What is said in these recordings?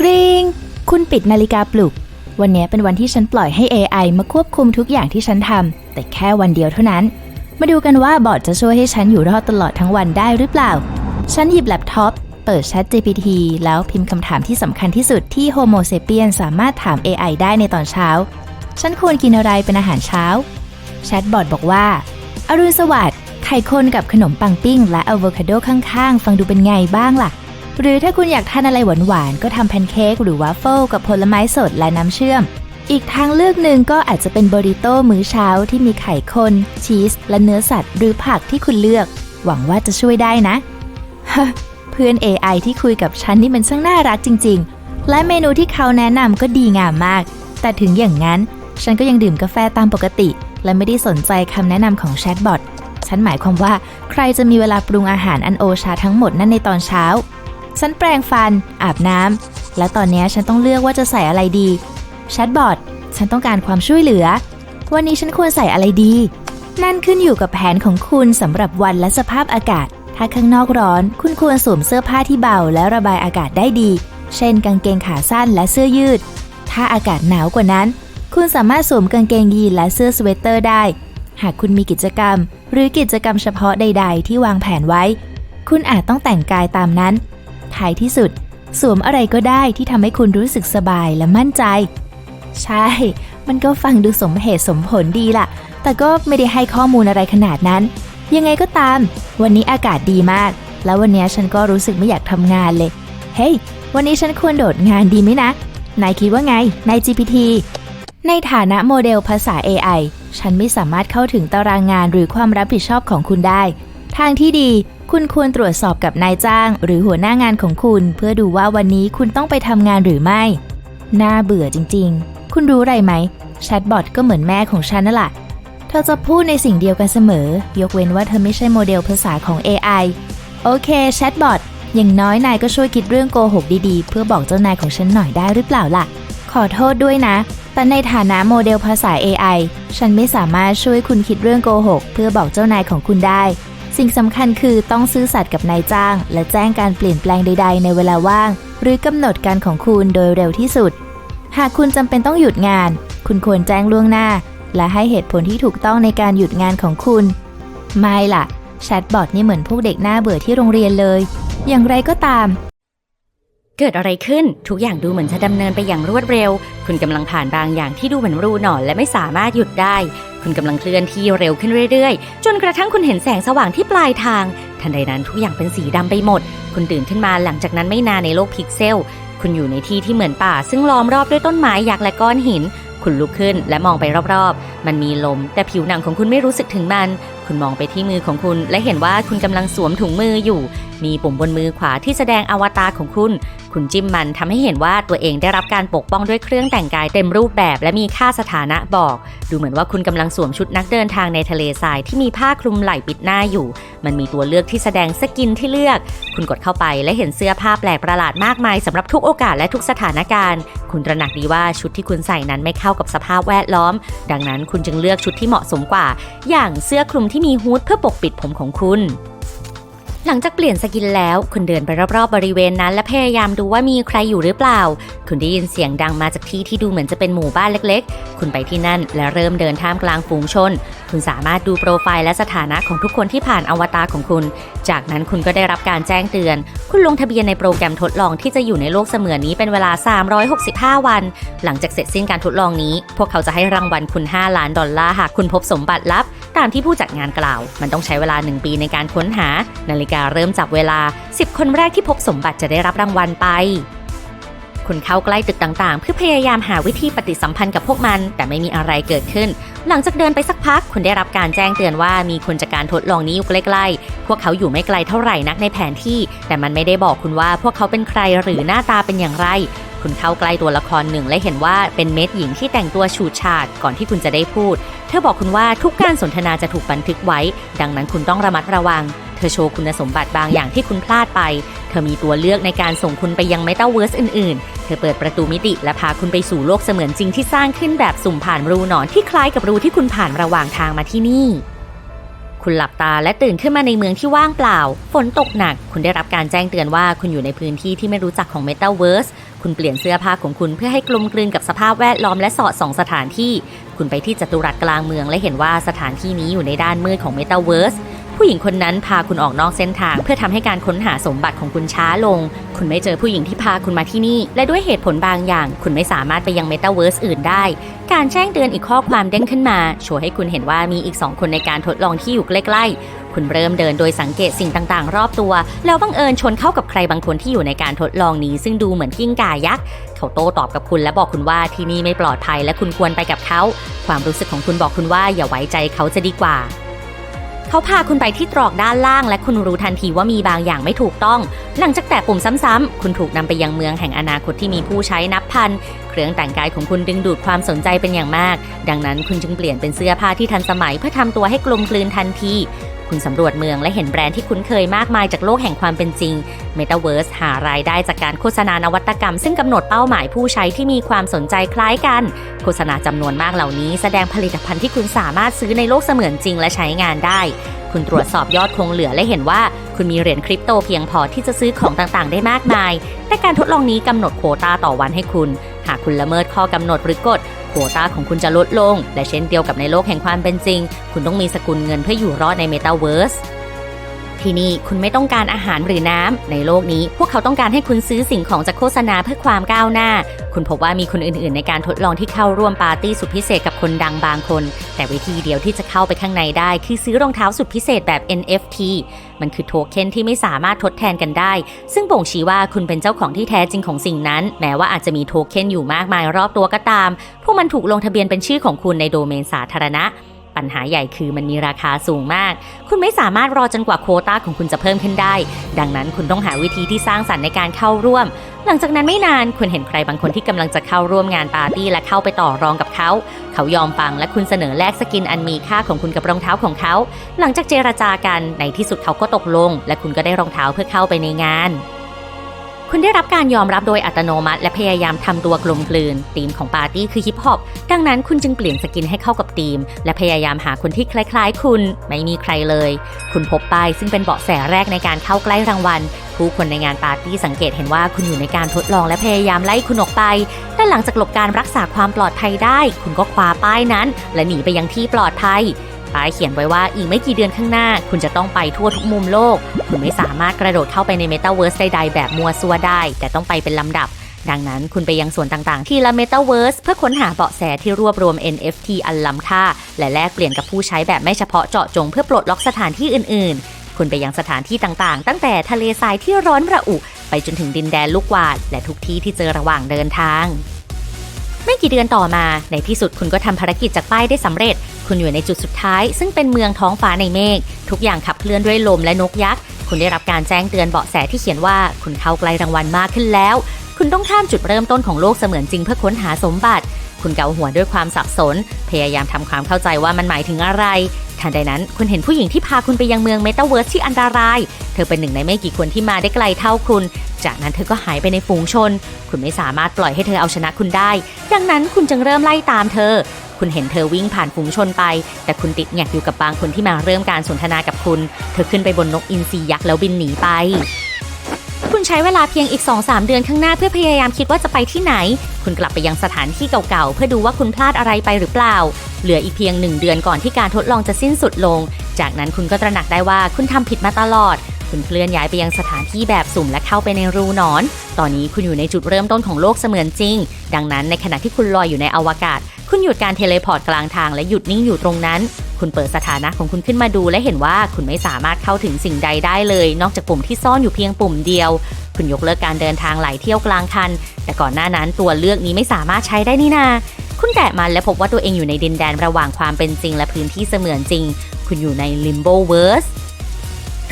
กริงคุณปิดนาฬิกาปลุก วันนี้เป็นวันที่ฉันปล่อยให้ AI มาควบคุมทุกอย่างที่ฉันทำแต่แค่วันเดียวเท่านั้น มาดูกันว่าบอทจะช่วยให้ฉันอยู่รอดตลอดทั้งวันได้หรือเปล่า ฉันหยิบแล็ปท็อปเปิด Chat GPT แล้วพิมพ์คำถามที่สำคัญที่สุดที่ Homo sapien สามารถถาม AI ได้ในตอนเช้า ฉันควรกินอะไรเป็นอาหารเช้า แชทบอทบอกว่า อรุณสวัสดิ์ไข่คนกับขนมปังปิ้ง และอะโวคาโดข้างๆ ฟังดูเป็นไงบ้างล่ะ หรือถ้าคุณอยากทานอะไรหวานๆ ก็ทำแพนเค้กหรือวาฟเฟิลกับผลไม้สดและน้ำเชื่อม อีกทางเลือกหนึ่งก็อาจจะเป็นบริโต้มื้อเช้าที่มีไข่คนชีส และเนื้อสัตว์ หรือผักที่คุณเลือก หวังว่าจะช่วยได้นะฮะเพื่อน AI ที่คุยกับฉันนี่มันช่างน่ารักจริง ๆ และเมนูที่เขาแนะนำก็ดีงามมาก แต่ถึงอย่างนั้นฉันก็ยังดื่มกาแฟตามปกติ และไม่ได้สนใจคำแนะนำของแชทบอทฉันหมายความว่าใครจะมีเวลาปรุงอาหารอันโอชาทั้งหมดนั่นในตอนเช้า ฉันแปรงฟัน อาบน้ำ และตอนนี้ฉันต้องเลือกว่าจะใส่อะไรดีแชทบอทฉันต้องการความช่วยเหลือ วันนี้ฉันควรใส่อะไรดี นั่นขึ้นอยู่กับแผนของคุณสำหรับวันและสภาพอากาศ ถ้าข้างนอกร้อน คุณควรสวมเสื้อผ้าที่เบาและระบายอากาศได้ดี เช่น กางเกงขาสั้นและเสื้อยืด ถ้าอากาศหนาวกว่านั้น คุณสามารถสวมกางเกงยีนและเสื้อสเวตเตอร์ได้ หากคุณมีกิจกรรม หรือกิจกรรมเฉพาะใด ๆ ที่วางแผนไว้ คุณอาจต้องแต่งกายตามนั้น ท้ายที่สุด สวมอะไรก็ได้ที่ทำให้คุณรู้สึกสบายและมั่นใจ ใช่ มันก็ฟังดูสมเหตุสมผลดีล่ะ แต่ก็ไม่ได้ให้ข้อมูลอะไรขนาดนั้น ยังไงก็ตาม วันนี้อากาศดีมาก แล้ววันนี้ฉันก็รู้สึกไม่อยากทำงานเลย เฮ้ยวันนี้ฉันควรโดดงานดีไหมนะ นายคิดว่าไง นาย GPT ในฐานะโมเดลภาษา AI ฉันไม่สามารถเข้าถึงตารางงานหรือความรับผิดชอบของคุณได้ ทางที่ดี คุณควรตรวจสอบกับนายจ้าง หรือหัวหน้างานของคุณ เพื่อดูว่าวันนี้คุณต้องไปทำงานหรือไม่ น่าเบื่อจริงๆ คุณรู้อะไรไหมแชทบอทก็เหมือนแม่ของฉันนั่นแหละเธอจะพูดในสิ่งเดียวกันเสมอ ยกเว้นว่าเธอไม่ใช่โมเดลภาษาของ AI โอเคแชทบอทอย่างน้อยนายก็ช่วยคิดเรื่องโกหกดีๆ เพื่อบอกเจ้านายของฉันหน่อยได้หรือเปล่าล่ะ ขอโทษด้วยนะ แต่ในฐานะโมเดลภาษา AI ฉันไม่สามารถช่วยคุณคิดเรื่องโกหกเพื่อบอกเจ้านายของคุณได้ สิ่งสำคัญคือต้องซื่อสัตย์กับนายจ้าง และแจ้งการเปลี่ยนแปลงใด ๆ ในเวลาว่าง หรือกำหนดการของคุณโดยเร็วที่สุด หากคุณจำเป็นต้องหยุดงาน คุณควรแจ้งล่วงหน้า และให้เหตุผลที่ถูกต้องในการหยุดงานของคุณ ไม่ล่ะแชทบอทนี่เหมือนพวกเด็กหน้าเบื่อที่โรงเรียนเลย อย่างไรก็ตาม เกิดอะไรขึ้นทุกอย่างดูเหมือนจะดำเนินไปอย่างรวดเร็ว คุณกำลังผ่านบางอย่างที่ดูเหมือนรูหนอนและไม่สามารถหยุดได้ คุณกำลังเคลื่อนที่เร็วขึ้นเรื่อยๆ จนกระทั่งคุณเห็นแสงสว่างที่ปลายทาง ทันใดนั้นทุกอย่างเป็นสีดำไปหมด คุณตื่นขึ้นมาหลังจากนั้นไม่นานในโลกพิกเซล คุณอยู่ในที่ที่เหมือนป่า ซึ่งล้อมรอบด้วยต้นไม้ยักษ์และก้อนหิน คุณลุกขึ้นและมองไปรอบๆ มันมีลม แต่ผิวหนังของคุณไม่รู้สึกถึงมัน คุณมองไปที่มือของคุณ และเห็นว่าคุณกำลังสวมถุงมืออยู่ มีปุ่มบนมือขวาที่แสดงอวตารของคุณ คุณจิ้มมันทำให้เห็นว่าตัวเองได้รับการปกป้องด้วยเครื่องแต่งกายเต็มรูปแบบ และมีค่าสถานะบอก ดูเหมือนว่าคุณกำลังสวมชุดนักเดินทางในทะเลทรายที่มีผ้าคลุมไหล่ปิดหน้าอยู่ มันมีตัวเลือกที่แสดงสกินที่เลือก คุณกดเข้าไปและเห็นเสื้อผ้าแปลกประหลาดมากมายสำหรับทุกโอกาสและทุกสถานการณ์ คุณตระหนักดีว่าชุดที่คุณใส่นั้นไม่เข้ากับสภาพแวดล้อม ดังนั้นคุณจึงเลือกชุดที่เหมาะสมกว่า อย่างเสื้อคลุมที่มีฮูดเพื่อปกปิดผมของคุณ หลังจากเปลี่ยนสกินแล้ว คุณเดินไปรอบๆบริเวณนั้น และพยายามดูว่ามีใครอยู่หรือเปล่า คุณได้ยินเสียงดังมาจากที่ที่ดูเหมือนจะเป็นหมู่บ้านเล็กๆ คุณไปที่นั่นและเริ่มเดินท่ามกลางฝูงชน คุณสามารถดูโปรไฟล์และสถานะของทุกคนที่ผ่านอวตารของคุณ จากนั้นคุณก็ได้รับการแจ้งเตือน คุณลงทะเบียนในโปรแกรมทดลองที่จะอยู่ในโลกเสมือนนี้เป็นเวลา 365 วัน หลังจากเสร็จสิ้นการทดลองนี้ พวกเขาจะให้รางวัลคุณ 5 ล้านดอลลาร์หากคุณพบสมบัติลับ ตามที่ผู้จัดงานกล่าว มันต้องใช้เวลา 1 ปีในการค้นหา นาฬิกาเริ่มจับเวลา 10 คนแรกที่พบสมบัติจะได้รับรางวัลไป คุณเข้าใกล้ตึกต่างๆ เพื่อพยายามหาวิธีปฏิสัมพันธ์กับพวกมัน แต่ไม่มีอะไรเกิดขึ้น หลังจากเดินไปสักพัก คุณได้รับการแจ้งเตือนว่ามีคนจากการทดลองนี้อยู่ใกล้ๆ พวกเขาอยู่ไม่ไกลเท่าไหร่นักในแผนที่ แต่มันไม่ได้บอกคุณว่าพวกเขาเป็นใครหรือหน้าตาเป็นอย่างไร คุณเข้าใกล้ตัวละครหนึ่ง และเห็นว่าเป็นเม็ดหญิงที่แต่งตัวฉูดฉาดก่อนที่คุณจะได้พูด เธอบอกคุณว่าทุกการสนทนาจะถูกบันทึกไว้ ดังนั้นคุณต้องระมัดระวัง เธอโชว์คุณสมบัติบางอย่างที่คุณพลาดไป เธอมีตัวเลือกในการส่งคุณไปยังเมตาเวิร์สอื่นๆ เธอเปิดประตูมิติและพาคุณไปสู่โลกเสมือนจริงที่สร้างขึ้นแบบสุ่มผ่านรูหนอนที่คล้ายกับรูที่คุณผ่านระหว่างทางมาที่นี่คุณหลับตาและตื่นขึ้นมาในเมืองที่ว่างเปล่า ฝนตกหนัก คุณได้รับการแจ้งเตือนว่าคุณอยู่ในพื้นที่ที่ไม่รู้จักของ Metaverse คุณเปลี่ยนเสื้อผ้าของคุณเพื่อให้กลมกลืนกับสภาพแวดล้อมและสอดส่องสถานที่ คุณไปที่จัตุรัสกลางเมืองและเห็นว่าสถานที่นี้อยู่ในด้านมืดของเมตาเวิร์สผู้หญิงคนนั้นพาคุณออกนอกเส้นทาง เพื่อทำให้การค้นหาสมบัติของคุณช้าลง คุณไม่เจอผู้หญิงที่พาคุณมาที่นี่ และด้วยเหตุผลบางอย่าง คุณไม่สามารถไปยังเมตาเวิร์สอื่นได้ การแจ้งเตือนอีกข้อความเด้งขึ้นมาโชว์ให้คุณเห็นว่ามีอีกสองคนในการทดลองที่อยู่ใกล้ๆคุณเริ่มเดินโดยสังเกตสิ่งต่างๆ รอบตัว แล้วบังเอิญชนเข้ากับใครบางคนที่อยู่ในการทดลองนี้ ซึ่งดูเหมือนกิ้งก่ายักษ์เขาโต้ตอบกับคุณและบอกคุณว่าที่นี่ไม่ปลอดภัยและคุณควรไปกับเขา ความรู้สึกของคุณบอกคุณว่าอย่าไว้ใจเขาจะดีกว่าเขาพาคุณไปที่ตรอกด้านล่าง และคุณรู้ทันทีว่ามีบางอย่างไม่ถูกต้อง หลังจากแตะปุ่มซ้ำๆ คุณถูกนำไปยังเมืองแห่งอนาคตที่มีผู้ใช้นับพัน เครื่องแต่งกายของคุณดึงดูดความสนใจเป็นอย่างมาก ดังนั้นคุณจึงเปลี่ยนเป็นเสื้อผ้าที่ทันสมัยเพื่อทำตัวให้กลมกลืนทันที คุณสำรวจเมืองและเห็นแบรนด์ที่คุ้นเคยมากมายจากโลกแห่งความเป็นจริง Metaverse หารายได้จากการโฆษณานวัตกรรม ซึ่งกำหนดเป้าหมายผู้ใช้ที่มีความสนใจคล้ายกัน โฆษณาจำนวนมากเหล่านี้แสดงผลิตภัณฑ์ที่คุณสามารถซื้อในโลกเสมือนจริงและใช้งานได้ คุณตรวจสอบยอดคงเหลือและเห็นว่าคุณมีเหรียญคริปโตเพียงพอที่จะซื้อของต่างๆ ได้มากมาย แต่การทดลองนี้กำหนดโควตาต่อวันให้คุณ หากคุณละเมิดข้อกำหนดหรือกฎ วตาของคุณจะลดลง และเช่นเดียวกับในโลกแห่งความเป็นจริง คุณต้องมีสกุลเงินเพื่ออยู่รอดในเมตาเวิร์ส ที่นี่คุณไม่ต้องการอาหารหรือน้ำในโลกนี้ พวกเขาต้องการให้คุณซื้อสิ่งของจากโฆษณาเพื่อความก้าวหน้า คุณพบว่ามีคนอื่นๆ ในการทดลองที่เข้าร่วมปาร์ตี้สุดพิเศษกับคนดังบางคน แต่วิธีเดียวที่จะเข้าไปข้างในได้ คือซื้อรองเท้าสุดพิเศษแบบ NFT มันคือโทเค็นที่ไม่สามารถทดแทนกันได้ ซึ่งบ่งชี้ว่าคุณเป็นเจ้าของที่แท้จริงของสิ่งนั้น แม้ว่าอาจจะมีโทเค็นอยู่มากมายรอบตัวก็ตาม พวกมันถูกลงทะเบียนเป็นชื่อของคุณในโดเมนสาธารณะ ปัญหาใหญ่คือมันมีราคาสูงมาก คุณไม่สามารถรอจนกว่าโคต้าของคุณจะเพิ่มขึ้นได้ ดังนั้นคุณต้องหาวิธีที่สร้างสรรค์ในการเข้าร่วม หลังจากนั้นไม่นานคุณเห็นใครบางคนที่กำลังจะเข้าร่วมงานปาร์ตี้และเข้าไปต่อรองกับเขา เขายอมฟังและคุณเสนอแลกสกินอันมีค่าของคุณกับรองเท้าของเขา หลังจากเจรจากันในที่สุดเขาก็ตกลง และคุณก็ได้รองเท้าเพื่อเข้าไปในงาน คุณได้รับการยอมรับโดยอัตโนมัติ และพยายามทำตัวกลมกลืนธีมของปาร์ตี้คือฮิปฮอปดังนั้นคุณจึงเปลี่ยนสกินให้เข้ากับธีม และพยายามหาคนที่คล้ายๆ คุณ ไม่มีใครเลย คุณพบป้ายซึ่งเป็นเบาะแสแรกในการเข้าใกล้รางวัล ผู้คนในงานปาร์ตี้สังเกตเห็นว่าคุณอยู่ในการทดลองและพยายามไล่คุณออกไป แต่หลังจากหลบการรักษาความปลอดภัยได้ คุณก็คว้าป้ายนั้น และหนีไปยังที่ปลอดภัย ป้ายเขียนไว้ว่าอีกไม่กี่เดือนข้างหน้า คุณจะต้องไปทั่วทุกมุมโลก คุณไม่สามารถกระโดดเข้าไปในเมตาเวิร์สใดๆ แบบมัวซัวได้ แต่ต้องไปเป็นลำดับ ดังนั้นคุณไปยังส่วนต่างๆ ที่ละเมตาเวิร์สเพื่อค้นหาเบาะแสที่รวบรวม NFT อันล้ำค่า และแลกเปลี่ยนกับผู้ใช้แบบไม่เฉพาะเจาะจงเพื่อปลดล็อกสถานที่อื่นๆ คุณไปยังสถานที่ต่างๆ ตั้งแต่ทะเลทรายที่ร้อนระอุ ไปจนถึงดินแดนลูกวาด และทุกที่ที่เจอระหว่างเดินทางไม่กี่เดือนต่อมา ในที่สุดคุณก็ทำภารกิจจากป้ายได้สำเร็จ คุณอยู่ในจุดสุดท้าย ซึ่งเป็นเมืองท้องฟ้าในเมฆ ทุกอย่างขับเคลื่อนด้วยลมและนกยักษ์ คุณได้รับการแจ้งเตือนเบาะแสที่เขียนว่าคุณเข้าใกล้รางวัลมากขึ้นแล้ว คุณต้องข้ามจุดเริ่มต้นของโลกเสมือนจริงเพื่อค้นหาสมบัติ คุณเกาหัวด้วยความสับสน พยายามทำความเข้าใจว่ามันหมายถึงอะไร ทันใดนั้นคุณเห็นผู้หญิงที่พาคุณไปยังเมืองเมตาเวิร์สที่อันตราย เธอเป็นหนึ่งในไม่กี่คนที่มาได้ไกลเท่าคุณ จากนั้นเธอก็หายไปในฝูงชน คุณไม่สามารถปล่อยให้เธอเอาชนะคุณได้ ดังนั้นคุณจึงเริ่มไล่ตามเธอ คุณเห็นเธอวิ่งผ่านฝูงชนไป แต่คุณติดแงกอยู่กับบางคนที่มาเริ่มการสนทนากับคุณ เธอขึ้นไปบนนกอินทรียักษ์แล้วบินหนีไป ใช้เวลาเพียงอีก 2-3 เดือนข้างหน้าเพื่อพยายามคิดว่าจะไปที่ไหน คุณกลับไปยังสถานที่เก่าๆ เพื่อดูว่าคุณพลาดอะไรไปหรือเปล่า เหลืออีกเพียงหนึ่งเดือนก่อนที่การทดลองจะสิ้นสุดลง จากนั้นคุณก็ตระหนักได้ว่าคุณทำผิดมาตลอด คุณเคลื่อนย้ายไปยังสถานที่แบบสุ่มและเข้าไปในรูนอน ตอนนี้คุณอยู่ในจุดเริ่มต้นของโลกเสมือนจริง ดังนั้นในขณะที่คุณลอยอยู่ในอวกาศ คุณหยุดการเทเลพอร์ตกลางทางและหยุดนิ่งอยู่ตรงนั้น คุณเปิดสถานะของคุณขึ้นมาดูและเห็นว่าคุณไม่สามารถเข้าถึงสิ่งใดได้เลย นอกจากปุ่มที่ซ่อนอยู่เพียงปุ่มเดียว คุณยกเลิกการเดินทางไหลเที่ยวกลางคัน แต่ก่อนหน้านั้นตัวเลือกนี้ไม่สามารถใช้ได้นี่นา คุณแตะมันและพบว่าตัวเองอยู่ในดินแดนระหว่างความเป็นจริง และพื้นที่เสมือนจริง คุณอยู่ใน Limbo Verse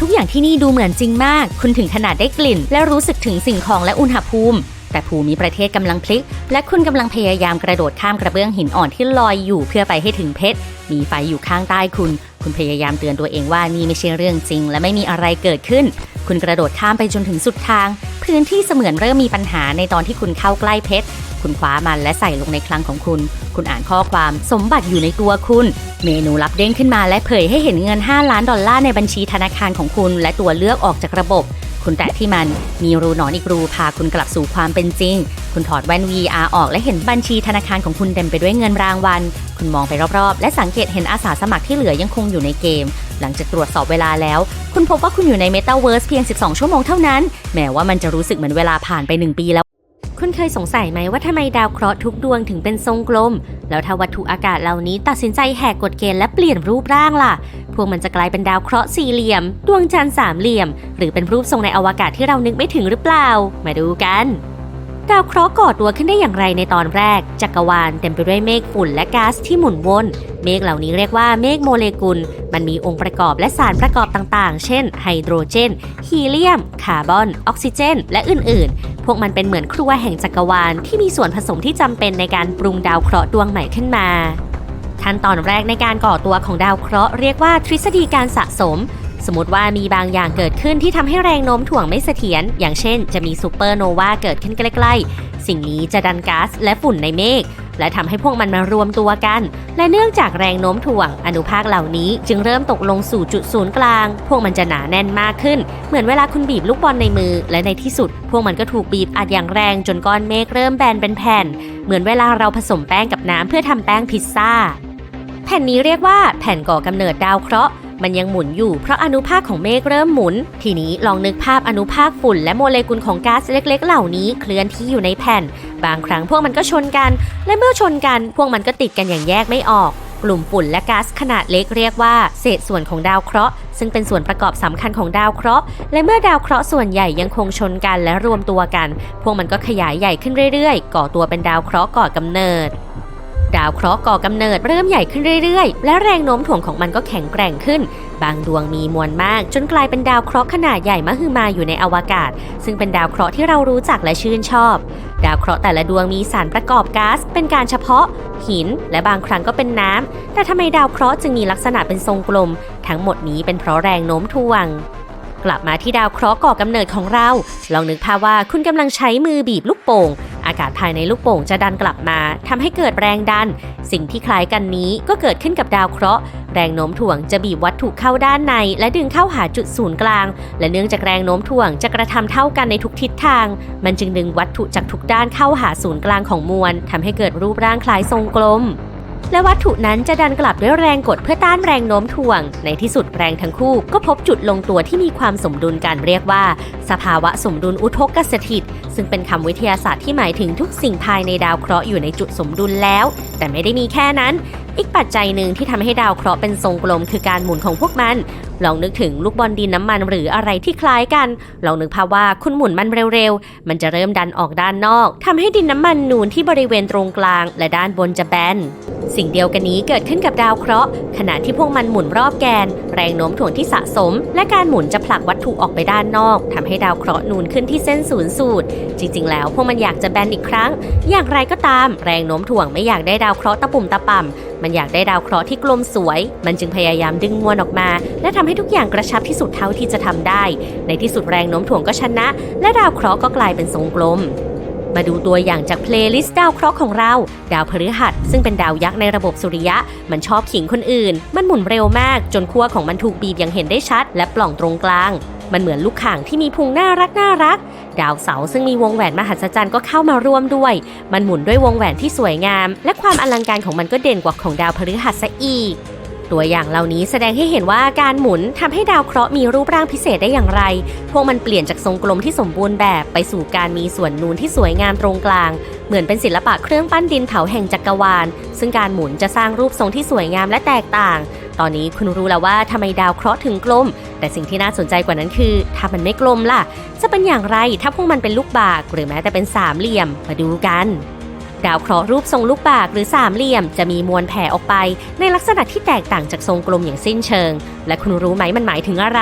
ทุกอย่างที่นี่ดูเหมือนจริงมาก คุณถึงขนาดได้กลิ่น และรู้สึกถึงสิ่งของและอุณหภูมิ แต่ภูมิประเทศกำลังพลิก และคุณกำลังพยายามกระโดดข้ามกระเบื้องหินอ่อนที่ลอยอยู่เพื่อไปให้ถึงเพชร มีไฟอยู่ข้างใต้คุณ คุณพยายามเตือนตัวเองว่านี่ไม่ใช่เรื่องจริง และไม่มีอะไรเกิดขึ้น คุณกระโดดข้ามไปจนถึงสุดทาง พื้นที่เสมือนเริ่มมีปัญหาในตอนที่คุณเข้าใกล้เพชร คุณคว้ามันและใส่ลงในคลังของคุณ คุณอ่านข้อความสมบัติอยู่ในตัวคุณ เมนูลับเด้งขึ้นมาและเผยให้เห็นเงิน 5 ล้านดอลลาร์ในบัญชีธนาคารของคุณ และตัวเลือกออกจากระบบ คุณแตะที่มัน มีรูหนอนอีกรูพาคุณกลับสู่ความเป็นจริง คุณถอดแว่น VR ออกและเห็นบัญชีธนาคารของคุณเต็มไปด้วยเงินรางวัล คุณมองไปรอบๆ และสังเกตเห็นอาสาสมัครที่เหลือยังคงอยู่ในเกม หลังจากตรวจสอบเวลาแล้ว คุณพบว่าคุณอยู่ในเมตาเวิร์สเพียง 12 ชั่วโมงเท่านั้น แม้ว่ามันจะรู้สึกเหมือนเวลาผ่านไป 1 ปีแล้ว คุณเคยสงสัยไหมว่าทำไมดาวเคราะห์ทุกดวงถึงเป็นทรงกลม แล้วถ้าวัตถุอากาศเหล่านี้ตัดสินใจแหกกฎเกณฑ์และเปลี่ยนรูปร่างล่ะ พวกมันจะกลายเป็นดาวเคราะห์สี่เหลี่ยม ดวงจันทร์สามเหลี่ยม หรือเป็นรูปทรงในอวกาศที่เรานึกไม่ถึงหรือเปล่า มาดูกัน ดาวเคราะห์ก่อตัวขึ้นได้อย่างไรในตอนแรก จักรวาลเต็มไปด้วยเมฆฝุ่นและก๊าซที่หมุนวน เมฆเหล่านี้เรียกว่าเมฆโมเลกุล มันมีองค์ประกอบและสารประกอบต่างๆ เช่น ไฮโดรเจน ฮีเลียม คาร์บอน ออกซิเจน และอื่นๆ พวกมันเป็นเหมือนครัวแห่งจักรวาลที่มีส่วนผสมที่จำเป็นในการปรุงดาวเคราะห์ดวงใหม่ขึ้นมาขั้นตอนแรกในการก่อตัวของดาวเคราะห์เรียกว่าทฤษฎีการสะสม สมมติว่ามีบางอย่างเกิดขึ้นที่ทำให้แรงโน้มถ่วงไม่เสถียร อย่างเช่น จะมีซูเปอร์โนวาเกิดขึ้นใกล้ๆ สิ่งนี้จะดันก๊าซและฝุ่นในเมฆ และทำให้พวกมันมารวมตัวกัน และเนื่องจากแรงโน้มถ่วง อนุภาคเหล่านี้จึงเริ่มตกลงสู่จุดศูนย์กลาง พวกมันจะหนาแน่นมากขึ้น เหมือนเวลาคุณบีบลูกบอลในมือ และในที่สุด พวกมันก็ถูกบีบอัดอย่างแรงจนก้อนเมฆเริ่มแบนเป็นแผ่น เหมือนเวลาเราผสมแป้งกับน้ำเพื่อทำแป้งพิซซ่า แผ่นนี้เรียกว่า แผ่นก่อกำเนิดดาวเคราะห์ มันยังหมุนอยู่เพราะอนุภาคของเมฆเริ่มหมุน ทีนี้ลองนึกภาพอนุภาคฝุ่นและโมเลกุลของก๊าซเล็ก ๆ เหล่านี้เคลื่อนที่อยู่ในแผ่น บางครั้งพวกมันก็ชนกัน และเมื่อชนกันพวกมันก็ติดกันอย่างแยกไม่ออกกลุ่มฝุ่นและก๊าซขนาดเล็กเรียกว่าเศษส่วนของดาวเคราะห์ซึ่งเป็นส่วนประกอบสำคัญของดาวเคราะห์และเมื่อดาวเคราะห์ส่วนใหญ่ยังคงชนกันและรวมตัวกัน พวกมันก็ขยายใหญ่ขึ้นเรื่อยๆ ก่อตัวเป็นดาวเคราะห์ก่อกำเนิด ดาวเคราะห์ก่อกำเนิดเริ่มใหญ่ขึ้นเรื่อยๆ และแรงโน้มถ่วงของมันก็แข็งแกร่งขึ้น บางดวงมีมวลมาก จนกลายเป็นดาวเคราะห์ขนาดใหญ่มหึมาอยู่ในอวกาศ ซึ่งเป็นดาวเคราะห์ที่เรารู้จักและชื่นชอบ ดาวเคราะห์แต่ละดวงมีสารประกอบก๊าซเป็นการเฉพาะ หิน และบางครั้งก็เป็นน้ำแต่ทำไมดาวเคราะห์จึงมีลักษณะเป็นทรงกลม ทั้งหมดนี้เป็นเพราะแรงโน้มถ่วงกลับมาที่ดาวเคราะห์ก่อกำเนิดของเรา ลองนึกภาพว่าคุณกำลังใช้มือบีบลูกโป่ง อากาศภายในลูกโป่งจะดันกลับมาทำให้เกิดแรงดัน สิ่งที่คล้ายกันนี้ก็เกิดขึ้นกับดาวเคราะห์แรงโน้มถ่วงจะบีบวัตถุเข้าด้านใน และดึงเข้าหาจุดศูนย์กลาง และเนื่องจากแรงโน้มถ่วงจะกระทำเท่ากันในทุกทิศทาง มันจึงดึงวัตถุจากทุกด้านเข้าหาศูนย์กลางของมวลทำให้เกิดรูปร่างคล้ายทรงกลม และวัตถุนั้นจะดันกลับด้วยแรงกดเพื่อต้านแรงโน้มถ่วง ในที่สุดแรงทั้งคู่ก็พบจุดลงตัวที่มีความสมดุลกันเรียกว่า สภาวะสมดุลอุทกสถิต ซึ่งเป็นคำวิทยาศาสตร์ที่หมายถึงทุกสิ่งภายในดาวเคราะห์อยู่ในจุดสมดุลแล้ว แต่ไม่ได้มีแค่นั้น อีกปัจจัยหนึ่งที่ทำให้ดาวเคราะห์เป็นทรงกลมคือการหมุนของพวกมัน ลองนึกถึงลูกบอลดินน้ำมันหรืออะไรที่คล้ายกัน ลองนึกภาพว่าคุณหมุนมันเร็วๆ มันจะเริ่มดันออกด้านนอกทำให้ดินน้ำมันนูนที่บริเวณตรงกลาง และด้านบนจะแบน สิ่งเดียวกันนี้เกิดขึ้นกับดาวเคราะห์ขณะที่พวกมันหมุนรอบแกน แรงโน้มถ่วงที่สะสม และการหมุนจะผลักวัตถุออกไปด้านนอกทำให้ดาวเคราะห์นูนขึ้นที่เส้นศูนย์สูตร จริง ๆ แล้วพวกมันอยากจะแบนอีกครั้ง อย่างไรก็ตาม แรงโน้มถ่วงไม่อยากได้ดาวเคราะห์ตะปุ่มตะป่ำมันอยากได้ดาวเคราะห์ที่กลมสวย มันจึงพยายามดึงมวลออกมา และทำให้ทุกอย่างกระชับที่สุดเท่าที่จะทำได้ ในที่สุดแรงโน้มถ่วงก็ชนะ และดาวเคราะห์ก็กลายเป็นทรงกลมมาดูตัวอย่างจากเพลย์ลิสต์ดาวเคราะห์ของเรา ดาวพฤหัส ซึ่งเป็นดาวยักษ์ในระบบสุริยะ มันชอบขิงคนอื่น มันหมุนเร็วมาก จนขั้วของมันถูกบีบอย่างเห็นได้ชัด และปล่องตรงกลาง มันเหมือนลูกข่างที่มีพุงน่ารักน่ารัก ดาวเสาซึ่งมีวงแหวนมหัศจรรย์ก็เข้ามาร่วมด้วย มันหมุนด้วยวงแหวนที่สวยงาม และความอลังการของมันก็เด่นกว่าของดาวพฤหัสซะอีก ตัวอย่างเหล่านี้แสดงให้เห็นว่าการหมุนทำให้ดาวเคราะห์มีรูปร่างพิเศษได้อย่างไร พวกมันเปลี่ยนจากทรงกลมที่สมบูรณ์แบบไปสู่การมีส่วนนูนที่สวยงามตรงกลาง เหมือนเป็นศิลปะเครื่องปั้นดินเผาแห่งจักรวาล ซึ่งการหมุนจะสร้างรูปทรงที่สวยงามและแตกต่าง ตอนนี้คุณรู้แล้วว่าทำไมดาวเคราะห์ถึงกลม แต่สิ่งที่น่าสนใจกว่านั้นคือถ้ามันไม่กลมล่ะ จะเป็นอย่างไรถ้าพวกมันเป็นลูกบากหรือแม้แต่เป็นสามเหลี่ยม มาดูกัน ดาวเคราะห์รูปทรงลูกบากหรือสามเหลี่ยม จะมีมวลแผ่ออกไป ในลักษณะที่แตกต่างจากทรงกลมอย่างสิ้นเชิง และคุณรู้ไหมมันหมายถึงอะไร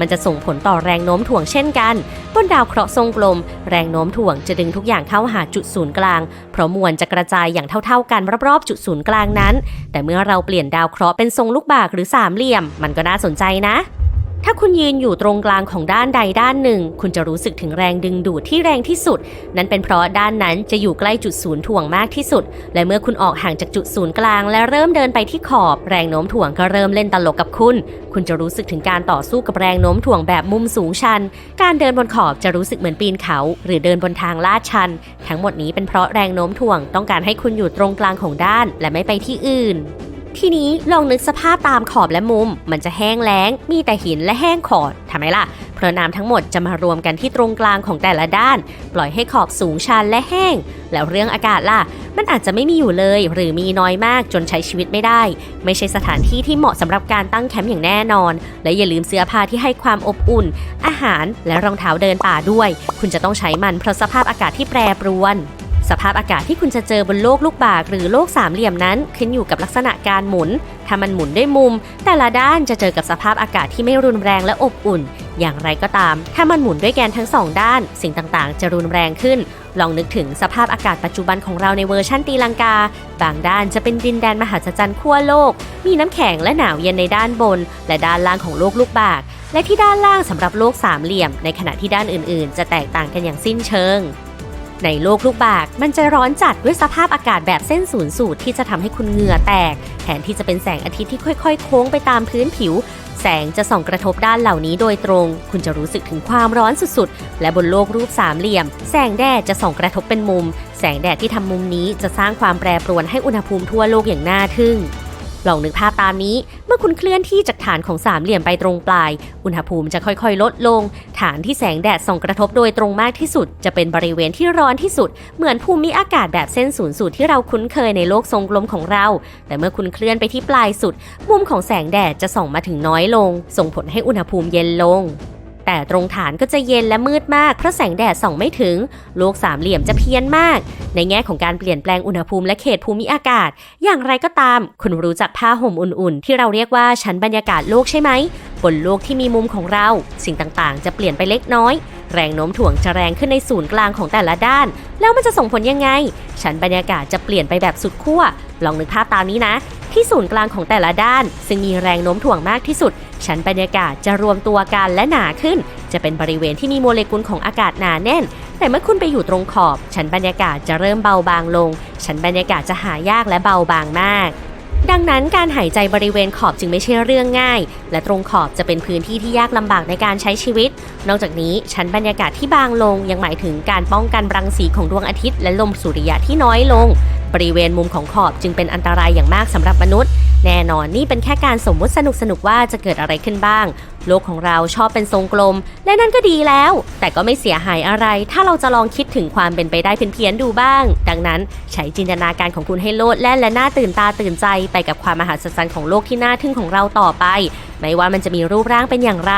มันจะส่งผลต่อแรงโน้มถ่วงเช่นกัน บนดาวเคราะห์ทรงกลม แรงโน้มถ่วงจะดึงทุกอย่างเข้าหาจุดศูนย์กลาง เพราะมวลจะกระจายอย่างเท่าๆกันรอบๆจุดศูนย์กลางนั้น แต่เมื่อเราเปลี่ยนดาวเคราะห์เป็นทรงลูกบากหรือสามเหลี่ยม มันก็น่าสนใจนะ ถ้าคุณยืนอยู่ตรงกลางของด้านใดด้านหนึ่ง คุณจะรู้สึกถึงแรงดึงดูดที่แรงที่สุด นั่นเป็นเพราะด้านนั้นจะอยู่ใกล้จุดศูนย์ถ่วงมากที่สุด และเมื่อคุณออกห่างจากจุดศูนย์กลาง และเริ่มเดินไปที่ขอบ แรงโน้มถ่วงก็เริ่มเล่นตลกกับคุณ คุณจะรู้สึกถึงการต่อสู้กับแรงโน้มถ่วงแบบมุมสูงชัน การเดินบนขอบจะรู้สึกเหมือนปีนเขา หรือเดินบนทางลาดชัน ทั้งหมดนี้เป็นเพราะแรงโน้มถ่วง ต้องการให้คุณอยู่ตรงกลางของด้าน และไม่ไปที่อื่น ทีนี้ลองนึกสภาพตามขอบและมุม มันจะแห้งแล้ง มีแต่หินและแห้งขอดทำไมล่ะ เพราะน้ำทั้งหมดจะมารวมกันที่ตรงกลางของแต่ละด้าน ปล่อยให้ขอบสูงชันและแห้ง แล้วเรื่องอากาศล่ะ มันอาจจะไม่มีอยู่เลย หรือมีน้อยมากจนใช้ชีวิตไม่ได้ ไม่ใช่สถานที่ที่เหมาะสำหรับการตั้งแคมป์อย่างแน่นอน และอย่าลืมเสื้อผ้าที่ให้ความอบอุ่น อาหารและรองเท้าเดินป่าด้วย คุณจะต้องใช้มันเพราะสภาพอากาศที่แปรปรวน สภาพอากาศที่คุณจะเจอบนโลกลูกบากหรือโลกสามเหลี่ยมนั้นขึ้นอยู่กับลักษณะการหมุน ถ้ามันหมุนด้วยมุม แต่ละด้านจะเจอกับสภาพอากาศที่ไม่รุนแรงและอบอุ่น อย่างไรก็ตาม ถ้ามันหมุนด้วยแกนทั้งสองด้าน สิ่งต่างๆ จะรุนแรงขึ้น ลองนึกถึงสภาพอากาศปัจจุบันของเราในเวอร์ชั่นตีลังกา บางด้านจะเป็นดินแดนมหัศจรรย์ขั้วโลก มีน้ำแข็งและหนาวเย็นในด้านบน และด้านล่างของโลกลูกบาก และที่ด้านล่างสำหรับโลกสามเหลี่ยม ในขณะที่ด้านอื่น ๆ จะแตกต่างกันอย่างสิ้นเชิง ในโลกลูกบากมันจะร้อนจัดด้วยสภาพอากาศแบบเส้นศูนย์สูตรที่จะทำให้คุณเหงื่อแตก แทนที่จะเป็นแสงอาทิตย์ที่ค่อย ๆ โค้งไปตามพื้นผิว แสงจะส่องกระทบด้านเหล่านี้โดยตรง คุณจะรู้สึกถึงความร้อนสุดๆ และบนโลกรูปสามเหลี่ยม แสงแดดจะส่องกระทบเป็นมุม แสงแดดที่ทำมุมนี้จะสร้างความแปรปรวนให้อุณหภูมิทั่วโลกอย่างน่าทึ่ง ลองนึกภาพตามนี้ เมื่อคุณเคลื่อนที่จากฐานของสามเหลี่ยมไปตรงปลาย อุณหภูมิจะค่อยๆ ลดลง ฐานที่แสงแดดส่องกระทบโดยตรงมากที่สุด จะเป็นบริเวณที่ร้อนที่สุด เหมือนภูมิอากาศแบบเส้นศูนย์สูตรที่เราคุ้นเคยในโลกทรงกลมของเรา แต่เมื่อคุณเคลื่อนไปที่ปลายสุด มุมของแสงแดดจะส่องมาถึงน้อยลง ส่งผลให้อุณหภูมิเย็นลง แต่ตรงฐานก็จะเย็นและมืดมากเพราะแสงแดดส่องไม่ถึง โลกสามเหลี่ยมจะเพี้ยนมาก ในแง่ของการเปลี่ยนแปลงอุณหภูมิและเขตภูมิอากาศ อย่างไรก็ตาม คุณรู้จักผ้าห่มอุ่นๆ ที่เราเรียกว่าชั้นบรรยากาศโลกใช่ไหม บนโลกที่มีมุมของเรา สิ่งต่างๆ จะเปลี่ยนไปเล็กน้อย แรงโน้มถ่วงจะแรงขึ้นในศูนย์กลางของแต่ละด้าน แล้วมันจะส่งผลยังไง ชั้นบรรยากาศจะเปลี่ยนไปแบบสุดขั้วลองนึกภาพตามนี้นะ ที่ศูนย์กลางของแต่ละด้าน ซึ่งมีแรงโน้มถ่วงมากที่สุด ชั้นบรรยากาศจะรวมตัวกันและหนาขึ้น จะเป็นบริเวณที่มีโมเลกุลของอากาศหนาแน่น แต่เมื่อคุณไปอยู่ตรงขอบ ชั้นบรรยากาศจะเริ่มเบาบางลง ชั้นบรรยากาศจะหายากและเบาบางมาก ดังนั้นการหายใจบริเวณขอบจึงไม่ใช่เรื่องง่าย และตรงขอบจะเป็นพื้นที่ที่ยากลำบากในการใช้ชีวิต นอกจากนี้ชั้นบรรยากาศที่บางลง ยังหมายถึงการป้องกันรังสีของดวงอาทิตย์และลมสุริยะที่น้อยลง บริเวณมุมของขอบจึงเป็นอันตรายอย่างมากสำหรับมนุษย์ แน่นอนนี่เป็นแค่การสมมติสนุกๆว่าจะเกิดอะไรขึ้นบ้าง โลกของเราชอบเป็นทรงกลม และนั่นก็ดีแล้ว แต่ก็ไม่เสียหายอะไร ถ้าเราจะลองคิดถึงความเป็นไปได้เพี้ยนๆดูบ้าง ดังนั้นใช้จินตนาการของคุณให้โลดแล่นและน่าตื่นตาตื่นใจไปกับความมหัศจรรย์ของโลกที่น่าทึ่งของเราต่อไป ไม่ว่ามันจะมีรูปร่างเป็นอย่างไร